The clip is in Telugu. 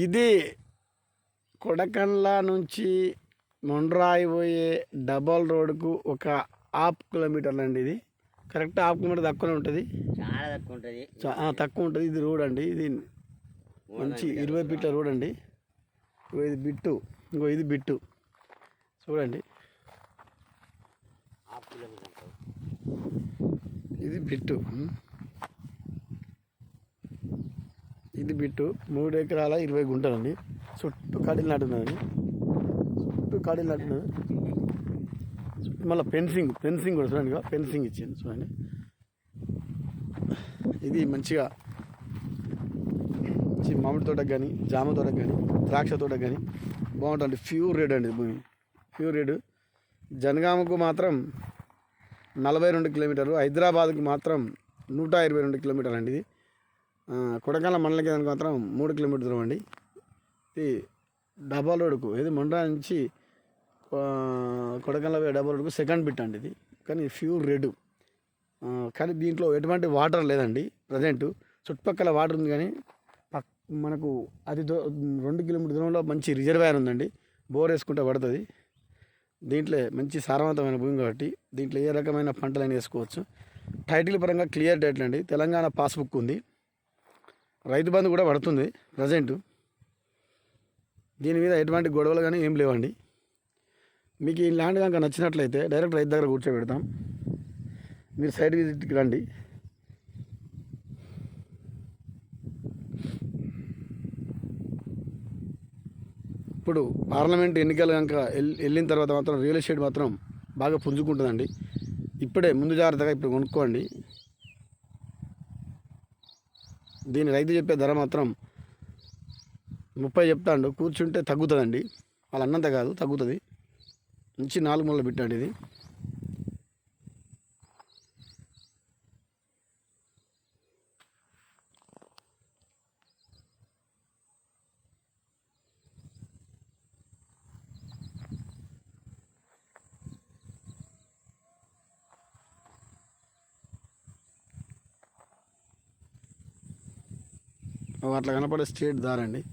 ఇది కొడకండ్ల నుంచి మొండ్రాయి పోయే డబల్ రోడ్కు ఒక హాఫ్ కిలోమీటర్లు అండి ఇది. కరెక్ట్ హాఫ్ కిలోమీటర్ తక్కువనే ఉంటుంది. చాలా తక్కువ ఉంటుంది. తక్కువ ఉంటుంది. ఇది రోడ్ అండి. ఇది మంచి ఇరవై ఫీట్ల రోడ్ అండి. ఇగో ఇది బిట్టు. ఇంకో ఇది బిట్టు. చూడండి. ఇది బిట్టు. ఇది బిట్టు. మూడు ఎకరాల ఇరవై గుంటలండి. చుట్టూ కడీలు నాటున్నదండి చుట్టూ కడీలు నాటున్నది చుట్టూ మళ్ళీ ఫెన్సింగ్ ఫెన్సింగ్ కూడా చూడండి ఫెన్సింగ్ ఇచ్చింది చూడండి. ఇది మంచిగా మంచి మామిడి తోటకు కానీ జామ తోటకు కానీ ద్రాక్ష తోటకు కానీ బాగుంటుంది. ప్యూర్ రెడ్ అండి భూమి. Pure red. జనగామకు మాత్రం నలభై రెండు కిలోమీటర్లు హైదరాబాద్కి మాత్రం నూట ఇరవై రెండు కిలోమీటర్లు అండి ఇది. కొడకాల మండల కేంద్రానికి మాత్రం మూడు కిలోమీటర్ దూరం అండి. ఇది డబల్ రోడ్కు ఇది మండ్రా నుంచి కొడకాల పోయే డబల్ రోడ్కు సెకండ్ బిట్ అండి ఇది. కానీ ప్యూర్ రెడ్. కానీ దీంట్లో ఎటువంటి వాటర్ లేదండి ప్రజెంట్. చుట్టుపక్కల వాటర్ ఉంది కానీ పక్ మనకు అది దూ రెండు కిలోమీటర్ దూరంలో మంచి రిజర్వాయర్ ఉందండి. బోర్ వేసుకుంటే పడుతుంది. దీంట్లో మంచి సారవంతమైన భూమి కాబట్టి దీంట్లో ఏ రకమైన పంటలైనా వేసుకోవచ్చు. టైటిల్ పరంగా క్లియర్ టైటిల్ అండి తెలంగాణ పాస్బుక్ ఉంది. రైతు బంధు కూడా పడుతుంది ప్రజెంటు దీని మీద ఎటువంటి గొడవలు కానీ ఏం లేవండి. మీకు ఈ ల్యాండ్ కనుక నచ్చినట్లయితే డైరెక్ట్ రైతు దగ్గర కూర్చోబెడతాం. మీరు సైడ్ విజిట్కి రండి. ఇప్పుడు పార్లమెంట్ ఎన్నికలు కనుక వెళ్ళిన తర్వాత మాత్రం రియల్ ఎస్టేట్ మాత్రం బాగా పుంజుకుంటుందండి. ఇప్పుడే ముందు జాగ్రత్తగా ఇప్పుడు కొనుక్కోండి. దీని రైతు చెప్పే ధర మాత్రం ముప్పై చెప్తాండు. కూర్చుంటే తగ్గుతుందండి. వాళ్ళు అన్నంత కాదు తగ్గుతుంది. మంచి నాలుగు మూలలు పెట్టండి ఇది. అట్లా కనపడే స్ట్రేట్ దారండి.